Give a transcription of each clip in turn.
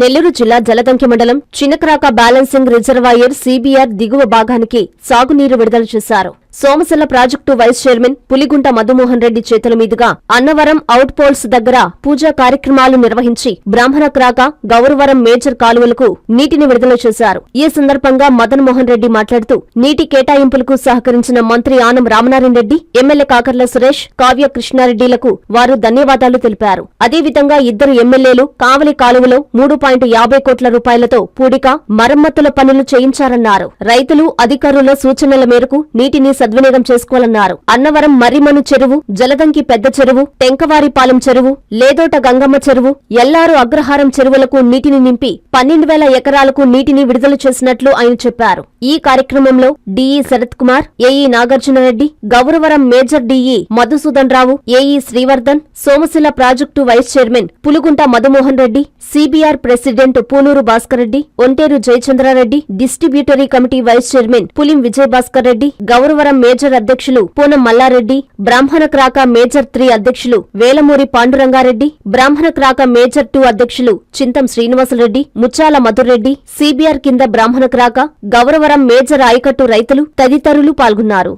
నెల్లూరు జిల్లా జలదంకి మండలం చినక్రాక balancing reservoir సీబీఆర్ దిగువ భాగానికి సాగునీరు విడుదల చేశారు. Somasila project vice chairman Puligunta Madhumohan Reddy చేతుల మీదుగా అన్నవరం అవుట్ పోల్స్ దగ్గర పూజా కార్యక్రమాలు నిర్వహించి బ్రాహ్మణ క్రాక గౌరవరం మేజర్ కాలువలకు నీటిని విడుదల చేశారు. ఈ సందర్భంగా మదన్ మోహన్ రెడ్డి మాట్లాడుతూ నీటి కేటాయింపులకు సహకరించిన మంత్రి ఆనం రామనారాయణ రెడ్డి ఎమ్మెల్యే కాకర్ల సురేష్ కావ్య కృష్ణారెడ్డిలకు వారు ధన్యవాదాలు తెలిపారు. అదేవిధంగా ఇద్దరు ఎమ్మెల్యేలు కావలి కాలువలో మూడు పాయింట్ యాభై కోట్ల రూపాయలతో పూడిక మరమ్మతుల పనులు చేయించారన్నారు. రైతులు అధికారుల సూచనల మేరకు నీటిని సద్వినియోగం చేసుకోవాలన్నారు. అన్నవరం మర్రిమను చెరువు జలదంకి పెద్ద చెరువు టెంకవారిపాలెం చెరువు లేదోట గంగమ్మ చెరువు ఎల్లారు అగ్రహారం చెరువులకు నీటిని నింపి పన్నెండు వేల ఎకరాలకు నీటిని విడుదల చేసినట్లు ఆయన చెప్పారు. ఈ కార్యక్రమంలో DE Sarath Kumar AE Nagarjunareddy Gauravaram major DE Madhusudan Rao AE Srivardhan Somasila project vice chairman Pulugunta Madhumohan Reddy CBR president Poonuru Bhaskar Reddy Onteru Jayachandrareddy distributary committee vice chairman Pulim Vijayabhaskar Reddy Gauravaram major అధ్యక్షులు పూనం మల్లారెడ్డి బ్రాహ్మణ క్రాక major three అధ్యక్షులు వేలమూరి పాండురంగారెడ్డి బ్రాహ్మణ క్రాక major two అధ్యక్షులు Chintam Srinivasa Reddy ముచ్చాల Madhu Reddy CBR కింద బ్రాహ్మణ క్రాక Gauravaram major ఆయకట్టు రైతులు తదితరులు పాల్గొన్నారు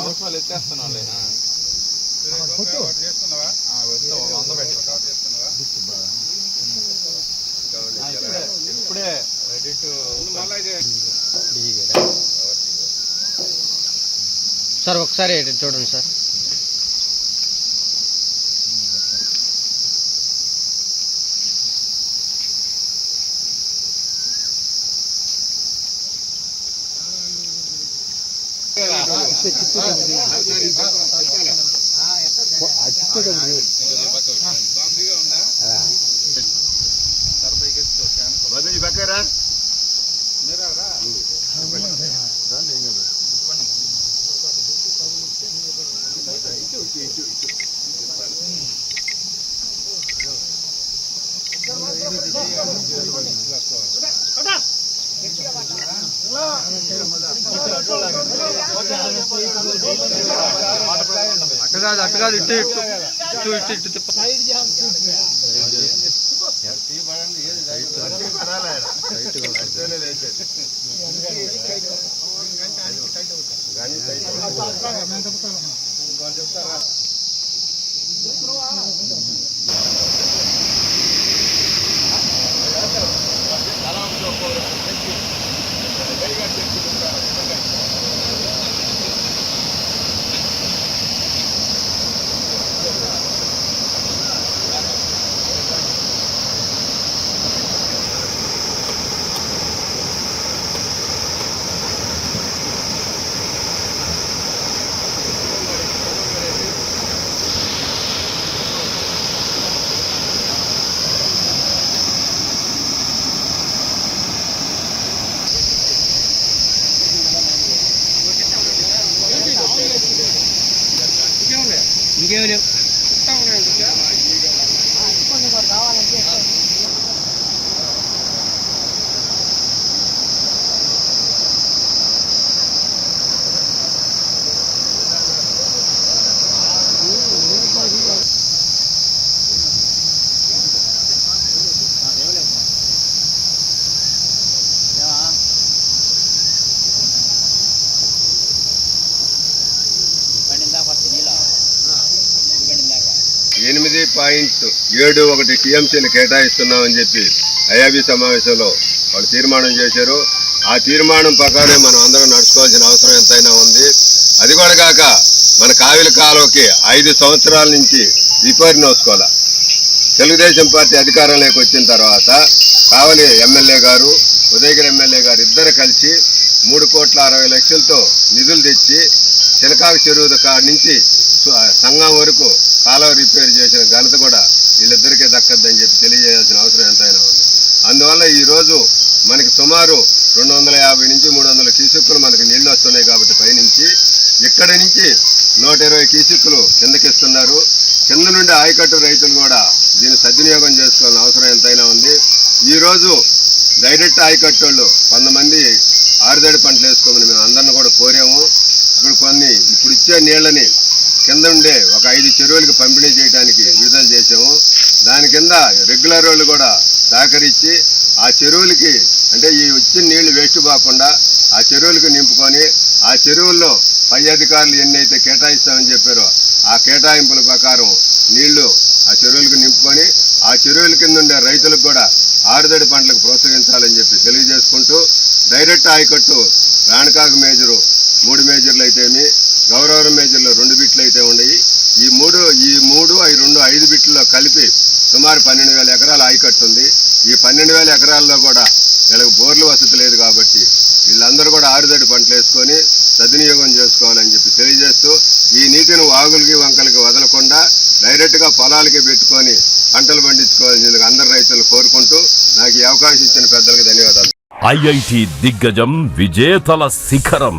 అవసరాలు వంద పెట్టి. ఇప్పుడే రెడీ టు సార్ ఒకసారి చూడండి సార్. అటు కాదు అటు కాదు ఇటు ఇటు ఇటు ఇటు ఇటు తిప్ప എനിക്ക് ഒരു ఎనిమిది పాయింట్ ఏడు ఒకటి టీఎంసీని కేటాయిస్తున్నామని చెప్పి ఐఆబీ సమావేశంలో వాళ్ళు తీర్మానం చేశారు. ఆ తీర్మానం ప్రకారం మనం అందరం నడుచుకోవాల్సిన అవసరం ఎంతైనా ఉంది. అది కూడా కాక మన కావిల కాలువకి ఐదు సంవత్సరాల నుంచి రిపేర్ నోసుకోవాలి తెలుగుదేశం పార్టీ అధికారంలోకి వచ్చిన తర్వాత కావలి ఎమ్మెల్యే గారు ఉదయగిరి ఎమ్మెల్యే గారు ఇద్దరు కలిసి మూడు కోట్ల అరవై లక్షలతో నిధులు తెచ్చి చిలకావి చెరువు కాడి నుంచి సంఘం వరకు కాలువ రిపేర్ చేసిన ఘనత కూడా వీళ్ళిద్దరికే దక్కద్దని చెప్పి తెలియజేయాల్సిన అవసరం ఎంతైనా ఉంది. అందువల్ల ఈరోజు మనకి సుమారు రెండు వందల యాభై నుంచి మూడు వందల కీసుక్కులు మనకి నీళ్ళు వస్తున్నాయి కాబట్టి పైనుంచి ఇక్కడి నుంచి నూట ఇరవై కీసుక్కులు కిందకిస్తున్నారు. కింద నుండి ఆయకట్టు రైతులు కూడా దీన్ని సద్వినియోగం చేసుకోవాల్సిన అవసరం ఎంతైనా ఉంది. ఈరోజు డైరెక్ట్ ఆయకట్టోళ్ళు కొంతమంది ఆరుదడి పంటలు వేసుకోమని మేము అందరిని కూడా కోరాము. ఇప్పుడు కొన్ని ఇప్పుడు ఇచ్చే నీళ్ళని కింద ఉండే ఒక ఐదు చెరువులకు పంపిణీ చేయడానికి విడుదల చేసాము దాని కింద రెగ్యులర్ వాళ్ళు కూడా సహకరించి ఆ చెరువులకి అంటే ఈ వచ్చిన నీళ్ళు వేస్ట్ పోకుండా ఆ చెరువులకు నింపుకొని ఆ చెరువుల్లో పై అధికారులు ఎన్నైతే కేటాయిస్తామని చెప్పారో ఆ కేటాయింపుల ప్రకారం నీళ్ళు ఆ చెరువులకు నింపుకొని ఆ చెరువుల కింద ఉండే రైతులకు కూడా ఆరుదడి పంటలకు ప్రోత్సహించాలని చెప్పి తెలియజేసుకుంటూ డైరెక్ట్ ఆయకట్టు రాణకాకు మేజరు మూడు మేజర్లు అయితేమి గౌరవరం మేజర్లు రెండు బిట్లు అయితే ఉన్నాయి. ఈ మూడు ఈ మూడు ఈ రెండు ఐదు బిట్లలో కలిపి సుమారు పన్నెండు వేల ఎకరాలు ఆయకట్టు ఉంది. ఈ పన్నెండు వేల ఎకరాల్లో కూడా వీళ్ళకి బోర్లు వసతి లేదు కాబట్టి వీళ్ళందరూ కూడా ఆరుదడి పంటలు వేసుకొని సద్వినియోగం చేసుకోవాలని చెప్పి తెలియజేస్తూ ఈ నీటిని వాగులకి వంకలకి వదలకుండా డైరెక్ట్గా పొలాలకి పెట్టుకొని పంటలు పండించుకోవాల్సిందిగా అందరు రైతులు కోరుకుంటూ నాకు ఈ అవకాశం ఇచ్చిన పెద్దలకు ధన్యవాదాలు. ఐఐటి దిగ్గజం విజేతల శిఖరం.